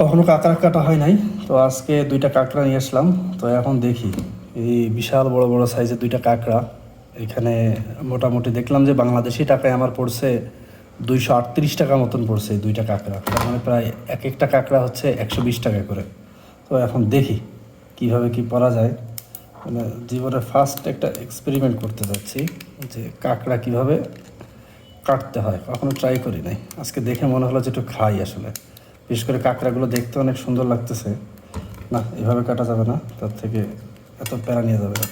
কখনো কাঁকড়া কাটা হয় নাই। তো আজকে দুইটা কাঁকড়া নিয়ে আসলাম। তো এখন দেখি, এই বিশাল বড় বড় সাইজের দুইটা কাঁকড়া। এখানে মোটামুটি দেখলাম যে বাংলাদেশি টাকায় আমার পড়ছে দুইশো আটত্রিশ টাকা মতন পড়ছে দুইটা কাঁকড়া। তার মানে প্রায় এক একটা কাঁকড়া হচ্ছে একশো বিশ টাকা করে। তো এখন দেখি কীভাবে কি পরা যায়। মানে জীবনে ফার্স্ট একটা এক্সপেরিমেন্ট করতে যাচ্ছি যে কাঁকড়া কীভাবে কাটতে হয়। কখনো ট্রাই করি নাই। আজকে দেখে মনে হলো যে একটু খাই আসলে। বিশেষ করে কাঁকড়াগুলো দেখতে অনেক সুন্দর লাগতেছে। না, এভাবে কাটা যাবে না, তার থেকে এত প্যারা নিয়ে যাবে। না।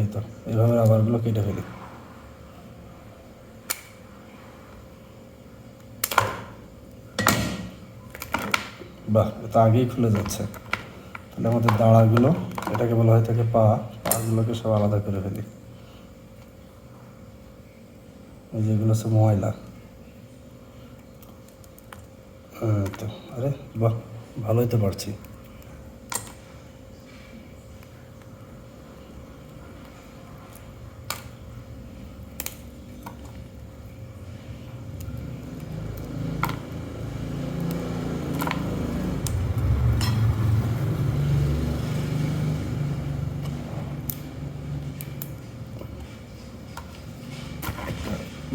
এই তো এইভাবে আবারগুলো কেটে ফেলি। বাহ এটা আগেই খুলে যাচ্ছে। তাহলে আমাদের দাঁড়াগুলো, এটাকে বলা হয় থাকে পা, পাগুলোকে সব আলাদা করে ফেলি। যেগুলো হচ্ছে ময়লা। তো আরে বাহ ভালোই তো পারছি।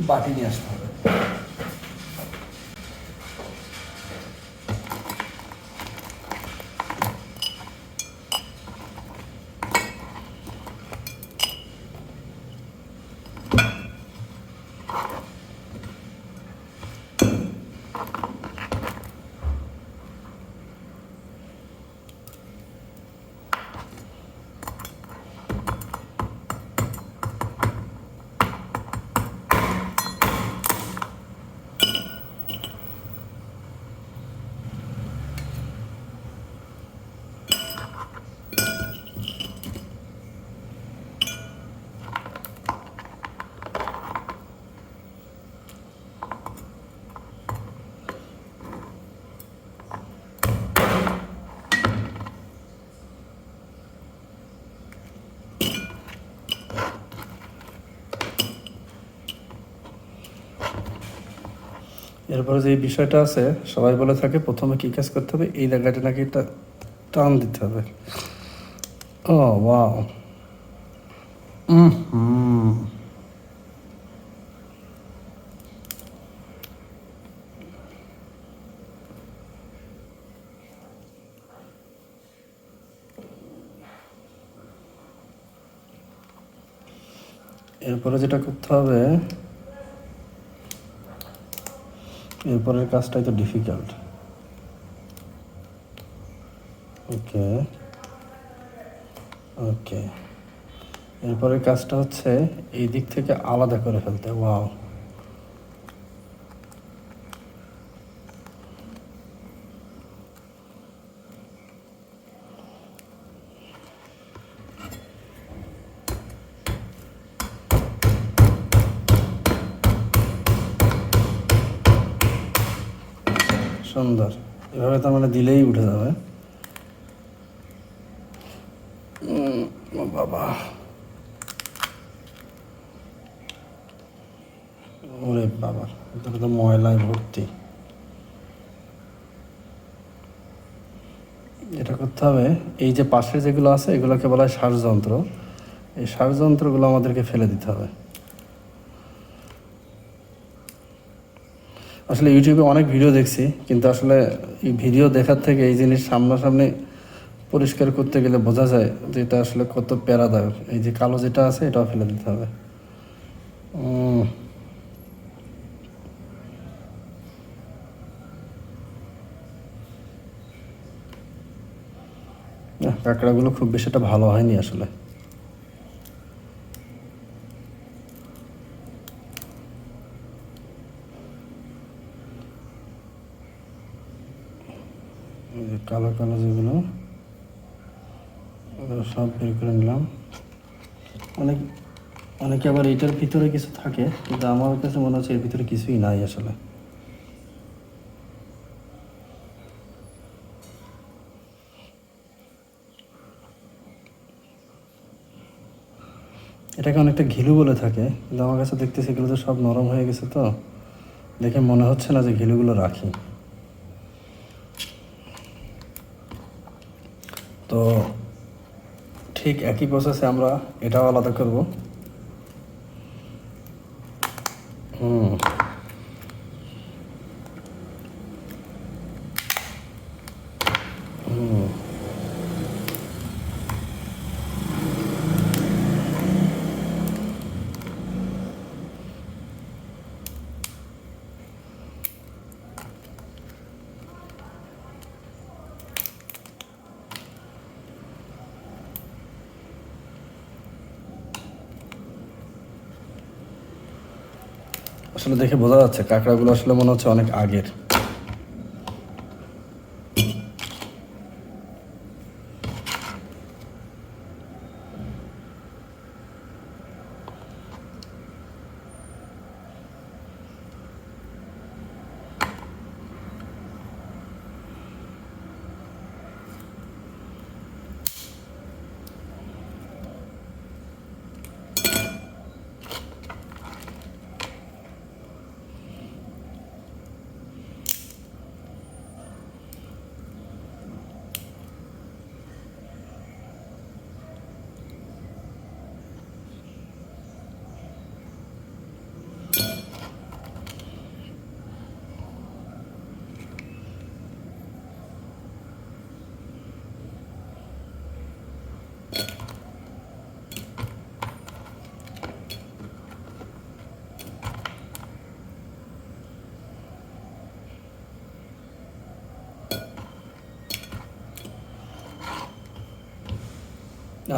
বাটি নিয়ে আসতে হবে এরপরে যে বিষয়টা আছে, সবাই বলে থাকে প্রথমে কি কাজ করতে হবে? এই জায়গাটা নাকি টান দিতে হবে। ও ওয়াও হুম এরপরে যেটা করতে হবে এরপরের কাজটাই তো ডিফিকাল্ট ওকে ওকে এরপরের কাজটা হচ্ছে এই দিক থেকে আলাদা করে ফেলতে। ওয়াও সুন্দর। এভাবে তার মানে দিলেই উঠে যাবে। বাবা। ওরে বাবা ভিতরে তো ময়লায় ভর্তি। এটা করতে হবে, এই যে পাশের যেগুলো আছে, এগুলোকে বলা হয় শ্বাসযন্ত্র এই শ্বাসযন্ত্রগুলো আমাদেরকে ফেলে দিতে হবে। আসলে ইউটিউবে অনেক ভিডিও দেখছি, কিন্তু আসলে এই ভিডিও দেখার থেকে এই জিনিস সামনাসামনি পরিষ্কার করতে গেলে বোঝা যায় যে এটা আসলে কত প্যারাদায়ক এই যে কালো যেটা আছে, এটাও ফেলে দিতে হবে। কাঁকড়াগুলো খুব বেশি একটা ভালো হয়নি আসলে। কালো কালো যেগুলো। সব বের করে নিলাম। অনেক, অনেকে আবার এটার ভিতরে কিছু থাকে, কিন্তু আমার কাছে মনে হচ্ছে এর ভিতরে কিছুই নাই আসলে। এটাকে অনেকটা ঘিলু বলে থাকে, কিন্তু আমার কাছে দেখতেছি এগুলো তো সব নরম হয়ে গেছে তো, দেখে মনে হচ্ছে না যে ঘিলুগুলো রাখি। তো ঠিক একই প্রসেসে আমরা এটাও আলাদা করব। আসলে দেখে বোঝা যাচ্ছে কাঁকড়াগুলো আসলে মনে হচ্ছে অনেক আগের।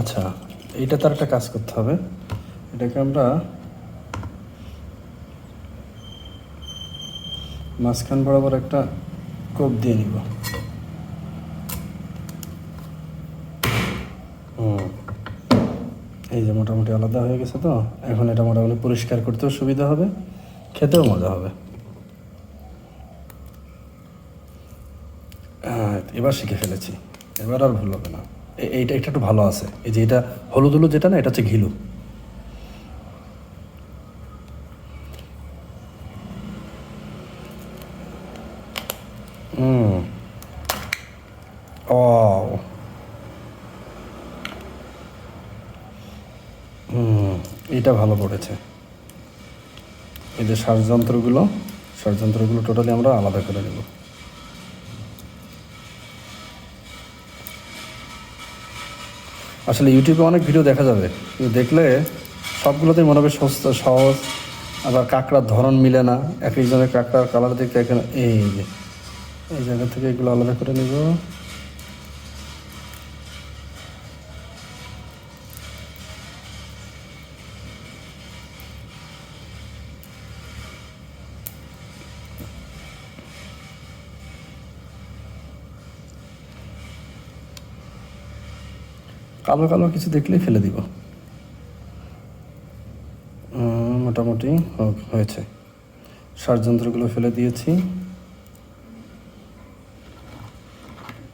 আচ্ছা এইটা তার একটা কাজ করতে হবে। এটাকে আমরা মাঝখান বরাবর একটা কোপ দিয়ে নিব। এই যে মোটামুটি আলাদা হয়ে গেছে তো, এখন এটা মোটামুটি পরিষ্কার করতেও সুবিধা হবে, খেতেও মজা হবে। হ্যাঁ এবার শিখে ফেলেছি, এবার আর ভুল হবে না। এইটা এটা একটু ভালো আছে। এই যে এটা হলুদ হলুদ যেটা না, এটা হচ্ছে ঘিলু। এটা ভালো পড়েছে। এই যে শ্বাসযন্ত্রগুলো শ্বাসযন্ত্রগুলো টোটালি আমরা আলাদা করে নেব। আসলে ইউটিউবে অনেক ভিডিও দেখা যাবে। কিন্তু দেখলে সবগুলোতেই মনে হবে সস্ত, সহজ। আবার কাঁকড়ার ধরন মিলে না। এক একজনের কাঁকড়ার কালার দেখতে এখানে এই যে, এই জায়গা থেকে এগুলো আলাদা করে নেব। কালো কালো কিছু দেখলেই ফেলে দিব। মোটামুটি হয়েছে। ষড়যন্ত্রগুলো ফেলে দিয়েছি।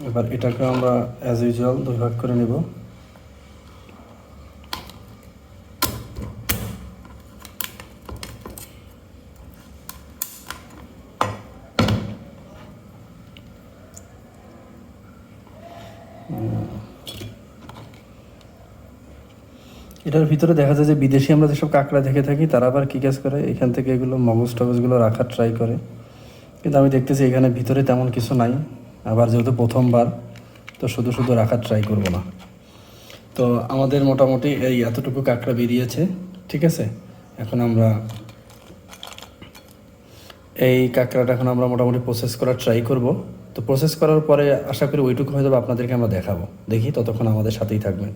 এবার এটাকে আমরা অ্যাজ ইউজুয়াল দুই ভাগ করে নেব। এটার ভিতরে দেখা যায় যে বিদেশি আমরা যেসব কাঁকড়া দেখে থাকি, তারা আবার কী কাজ করে? এখান থেকে এগুলো মগজ টগজগুলো রাখার ট্রাই করে। কিন্তু আমি দেখতেছি এখানে ভিতরে তেমন কিছু নাই। আবার যেহেতু প্রথমবার, তো শুধু শুধু রাখার ট্রাই করব না। তো আমাদের মোটামুটি এই এতটুকু কাঁকড়া বেরিয়েছে, ঠিক আছে? এখন আমরা এই কাঁকড়াটা এখন আমরা মোটামুটি প্রসেস করার ট্রাই করব। তো প্রসেস করার পরে আশা করি ওইটুকু হয়তো আপনাদেরকে আমরা দেখাবো। দেখি ততক্ষণ আমাদের সাথেই থাকবেন।